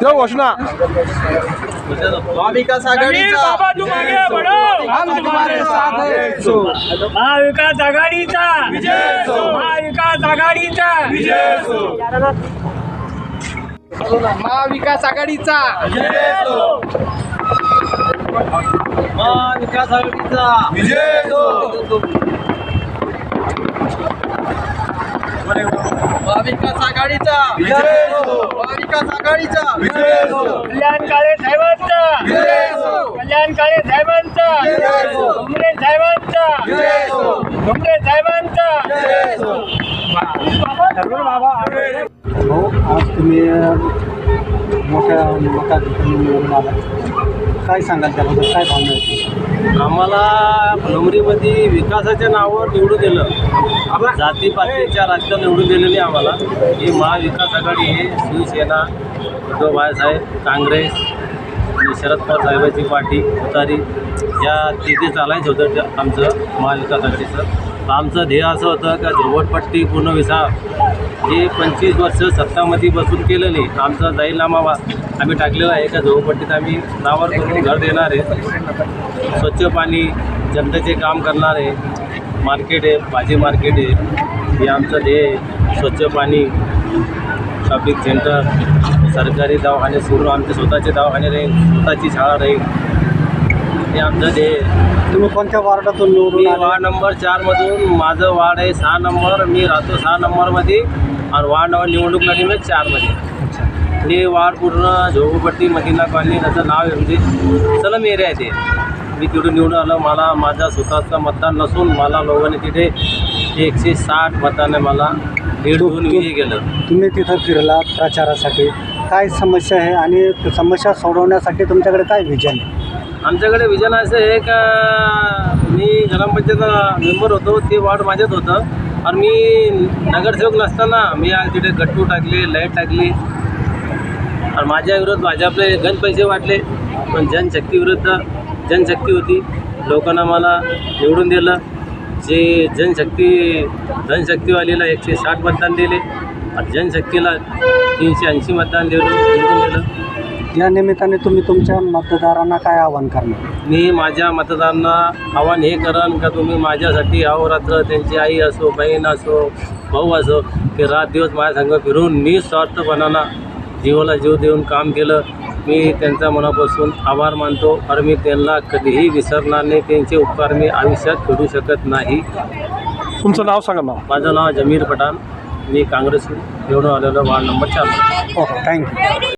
देव घोषणा महाविकास आघाडीचा महाविकास आघाडीचा महाविकास आघाडीचा. महाविकास आघाडीचा. महाविकास आघाडीचा महाविकास आघाडीचा. महाविकास आघाडीचा. कल्याण काळे साहेबांचा. कल्याण काळे साहेबांचा. डोंगरे साहेबांचा. डोंगरे साहेबांचा. हो आज तुम्ही मोठ्या आला काय सांगाल त्याबद्दल? काय भावना आम्हाला नोकरीमध्ये विकासाच्या नावावर निवडून दिलं. जातीपातीच्या राज्य निवडून दिलेली आम्हाला. ही महाविकास आघाडी आहे. शिवसेना उद्धव बाळासाहेब काँग्रेस आणि शरद पवार साहेबांची पार्टी तुतारी या तिथे चालायचं होतं त्या- आमचं महाविकास आघाडीचं. आमचं ध्येय असं होतं का झोपडपट्टी पूर्ण विसा हे पंचवीस वर्ष सत्तामध्ये बसून केलं नाही आमचा जाहीरनामा आम्ही टाकलेला आहे का झोपडपट्टीत आम्ही नावावर करून घर देणार आहे. स्वच्छ पाणी जनतेचे काम करणारे मार्केट आहे भाजी मार्केट आहे. हे आमचं ध्येय आहे. स्वच्छ पाणी शॉपिंग सेंटर सरकारी दवाखाने सुरू. आमचे स्वतःचे दवाखाने राहील स्वतःची शाळा राहील. हे आमचं ध्येय आहे. तुम्ही कोणत्या वार्डातून मी वार्ड नंबर चारमधून माझं वार्ड आहे सहा नंबर मी राहतो सहा नंबरमध्ये आणि वार्ड नंबर निवडणूक लढी मी चारमध्ये हे वार्ड पूर्ण झोपडपट्टी मदिना कॉलनी त्याचं नाव आहे म्हणजे सलम एरिया आहे ते. मी तिथून निवडून आलो. मला माझा स्वतःचं मतदान नसून मला लोकांनी तिथे एकशे साठ मताने मला होऊन विजयी केलं. तुम्ही तिथं फिरला प्रचारासाठी. काय समस्या आहे आणि समस्या सोडवण्यासाठी तुमच्याकडे काय विजन आहे? आमच्याकडे विजन असं आहे का मी ग्रामपंचायत मेंबर होतो ते वार्ड माझ्यात होतं. आणि मी नगरसेवक नसताना मी आज तिथे गट्टू टाकले लाइट टाकली. आणि माझ्या विरोध भाजपले गण पैसे वाटले पण जनशक्ती विरुद्ध जनशक्ती होती. लोकांना मला निवडून दिलं. जे जनशक्ती जनशक्तीवालीला एकशे साठ मतदान दिले आणि जनशक्तीला तीनशे ऐंशी मतदान दिलं निवडून दिलं. या निमित्ताने तुम्ही तुमच्या मतदारांना काय आवाहन करणार? मी माझ्या मतदारांना आव्हान हे करण का तुम्ही माझ्यासाठी अहोरात्र त्यांची आई असो बहीण असो भाऊ असो की रात दिवस माझ्या संघ फिरून मी स्वार्थपणानं जीवाला जीव देऊन काम केलं. मी त्यांचा मनापासून आभार मानतो. आणि मी त्यांना कधीही विसरणार नाही. त्यांचे उपकार मी आयुष्यात फेडू शकत नाही. तुमचं नाव सांगा नाव माझं नाव जमीर पठाण. मी काँग्रेस निवडून आलेलो. वार्ड नंबर चार. Okay thank you